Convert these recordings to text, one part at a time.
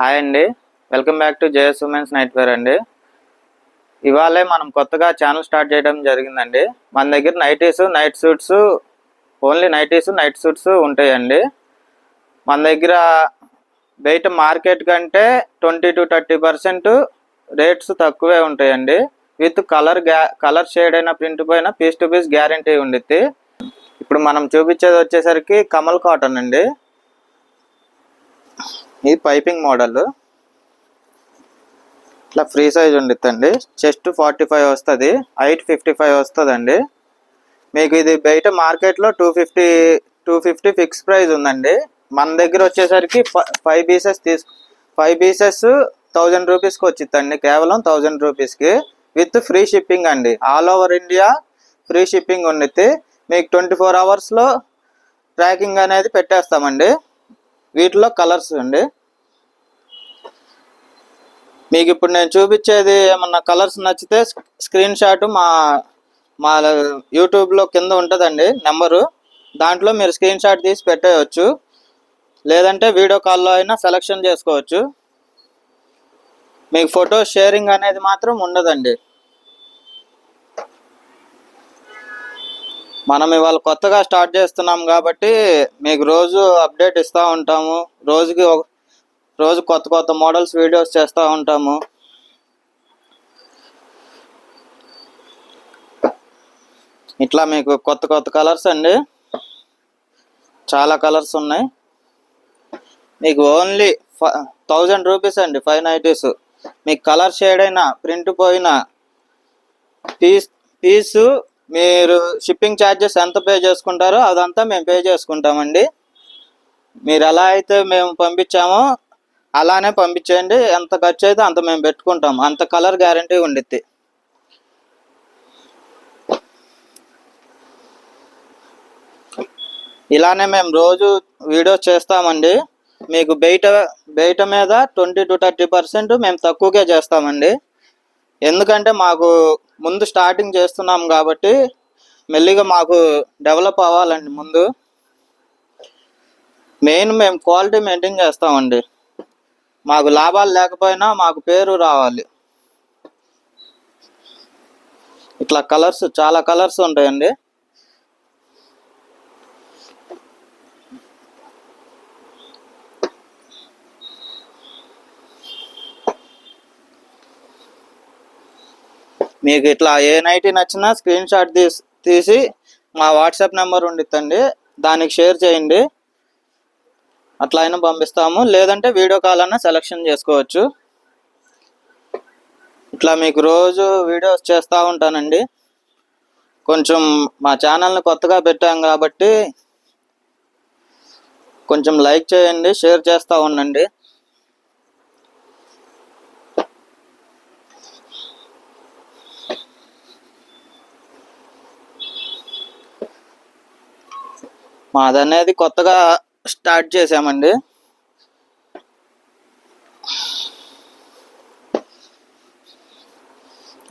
Hi అండి. Welcome back to JS women's nightwear అండి. ఇవాళే మనం కొత్తగా ఛానల్ స్టార్ట్ చేయడం జరిగిందండి. మన దగ్గర nighties night suits only nighties night suits ఉంటాయండి. మన దగ్గర బయట మార్కెట్ కంటే twenty to thirty percent rates తక్కువే ఉంటాయండి. విత్ కలర్ గ్యా కలర్ షేడ్ అయిన ప్రింట్ పైన పీస్ టు పీస్ గ్యారంటీ ఉండిద్ది. ఇప్పుడు మనం చూపించేది వచ్చేసరికి కమల్ కాటన్ అండి. ఇది పైపింగ్ మోడల్ ఇట్లా ఫ్రీ సైజ్ ఉండిద్దండి. చెస్ట్ ఫార్టీ ఫైవ్ వస్తుంది. హైట్ ఫిఫ్టీ ఫైవ్ వస్తుందండి. మీకు ఇది బయట మార్కెట్లో two fifty two fifty fix price ఉందండి. మన దగ్గర వచ్చేసరికి ఫైవ్ పీసెస్ తీసు ఫైవ్ పీసెస్ థౌజండ్ రూపీస్కి వచ్చిద్దండి. కేవలం థౌజండ్ రూపీస్కి విత్ ఫ్రీ షిప్పింగ్ అండి. All over India free shipping ఉండిద్ది. మీకు ట్వంటీ ఫోర్ అవర్స్లో ట్రాకింగ్ అనేది పెట్టేస్తామండి. వీటిలో కలర్స్ అండి. మీకు ఇప్పుడు నేను చూపించేది ఏమన్నా కలర్స్ నచ్చితే స్క్రీన్ షాట్ మా మా యూట్యూబ్లో కింద ఉంటుందండి నెంబరు. దాంట్లో మీరు స్క్రీన్ షాట్ తీసి పెట్టేయచ్చు. లేదంటే వీడియో కాల్లో అయినా సెలెక్షన్ చేసుకోవచ్చు. మీకు ఫోటో షేరింగ్ అనేది మాత్రం ఉండదండి. మనం ఇవాళ కొత్తగా స్టార్ట్ చేస్తున్నాం కాబట్టి మీకు రోజు అప్డేట్ ఇస్తూ ఉంటాము. రోజుకి రోజు కొత్త కొత్త మోడల్స్ వీడియోస్ చేస్తూ ఉంటాము. ఇట్లా మీకు కొత్త కొత్త కలర్స్ అండి. చాలా కలర్స్ ఉన్నాయి. మీకు ఓన్లీ థౌజండ్ రూపీస్ అండి ఫైవ్ నైటీస్. మీకు కలర్ షేడ్ అయినా ప్రింట్ పోయినా పీస్ పీసు మీరు షిప్పింగ్ ఛార్జెస్ ఎంత పే చేసుకుంటారో అదంతా మేము పే చేసుకుంటామండి. మీరు ఎలా అయితే మేము పంపించామో అలానే పంపించేయండి. ఎంత ఖర్చు అయితే అంత మేము పెట్టుకుంటాం. అంత కలర్ గ్యారంటీ ఉండిద్ది. ఇలానే మేము రోజు వీడియోస్ చేస్తామండి. మీకు బయట బయట మీద ట్వంటీ టు థర్టీ పర్సెంట్ మేము తక్కువకే చేస్తామండి. ఎందుకంటే మాకు ముందు స్టార్టింగ్ చేస్తున్నాం కాబట్టి మెల్లిగా మాకు డెవలప్ అవ్వాలండి ముందు. మెయిన్ మేము క్వాలిటీ మెయింటైన్ చేస్తామండి. మాకు లాభాలు లేకపోయినా మాకు పేరు రావాలి. ఇట్లా కలర్స్ చాలా కలర్స్ ఉంటాయండి. మీకు ఇట్లా ఏ నైటీ నచ్చినా స్క్రీన్ షాట్ తీసి తీసి మా వాట్సాప్ నెంబర్ ఉండిద్దండి. దానికి షేర్ చేయండి. అట్లా అయినా పంపిస్తాము. లేదంటే వీడియో కాల్ అన్న సెలెక్షన్ చేసుకోవచ్చు. ఇట్లా మీకు రోజు వీడియోస్ చేస్తూ ఉంటానండి. కొంచెం మా ఛానల్ని కొత్తగా పెట్టాం కాబట్టి కొంచెం లైక్ చేయండి షేర్ చేస్తూ ఉండండి. మాదనేది కొత్తగా స్టార్ట్ చేసామండి.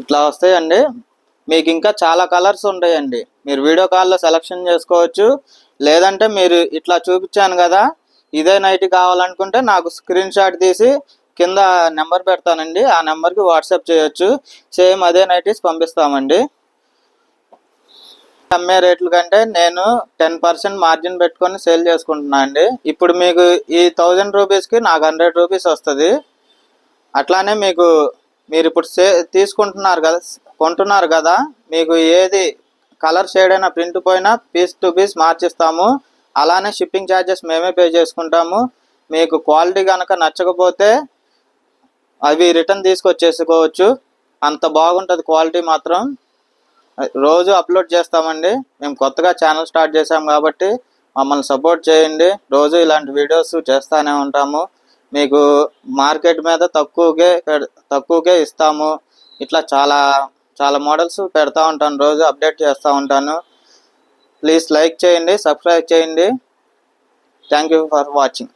ఇట్లా వస్తాయండి. మీకు ఇంకా చాలా కలర్స్ ఉంటాయండి. మీరు వీడియో కాల్లో సెలక్షన్ చేసుకోవచ్చు. లేదంటే మీరు ఇట్లా చూపించాను కదా ఇదే నైట్ కావాలనుకుంటే నాకు స్క్రీన్ షాట్ తీసి కింద నెంబర్ పెడతానండి. ఆ నెంబర్కి వాట్సాప్ చేయొచ్చు. సేమ్ అదే నైటీస్ పంపిస్తామండి. అమ్మే రేట్లు కంటే నేను టెన్ పర్సెంట్ మార్జిన్ పెట్టుకొని సేల్ చేసుకుంటున్నా అండి. ఇప్పుడు మీకు ఈ థౌజండ్ రూపీస్కి నాకు హండ్రెడ్ రూపీస్ వస్తుంది. అట్లానే మీకు మీరు ఇప్పుడు సే తీసుకుంటున్నారు కదా కొంటున్నారు కదా మీకు ఏది కలర్ షేడ్ అయినా ప్రింట్ పోయినా పీస్ టు పీస్ మార్చిస్తాము. అలానే షిప్పింగ్ ఛార్జెస్ మేమే పే చేసుకుంటాము. మీకు క్వాలిటీ కనుక నచ్చకపోతే అవి రిటర్న్ తీసుకొచ్చేసుకోవచ్చు. అంత బాగుంటుంది క్వాలిటీ మాత్రం. రోజు అప్లోడ్ చేస్తామండి. మేము కొత్తగా ఛానల్ స్టార్ట్ చేసాం కాబట్టి మమ్మల్ని సపోర్ట్ చేయండి. రోజు ఇలాంటి వీడియోస్ చేస్తూనే ఉంటాము. మీకు మార్కెట్ మీద తక్కువకే తక్కువకే ఇస్తాము. ఇట్లా చాలా చాలా మోడల్స్ పెడతా ఉంటాను. రోజు అప్డేట్ చేస్తూ ఉంటాను. ప్లీజ్ లైక్ చేయండి సబ్స్క్రైబ్ చేయండి. Thank you for watching.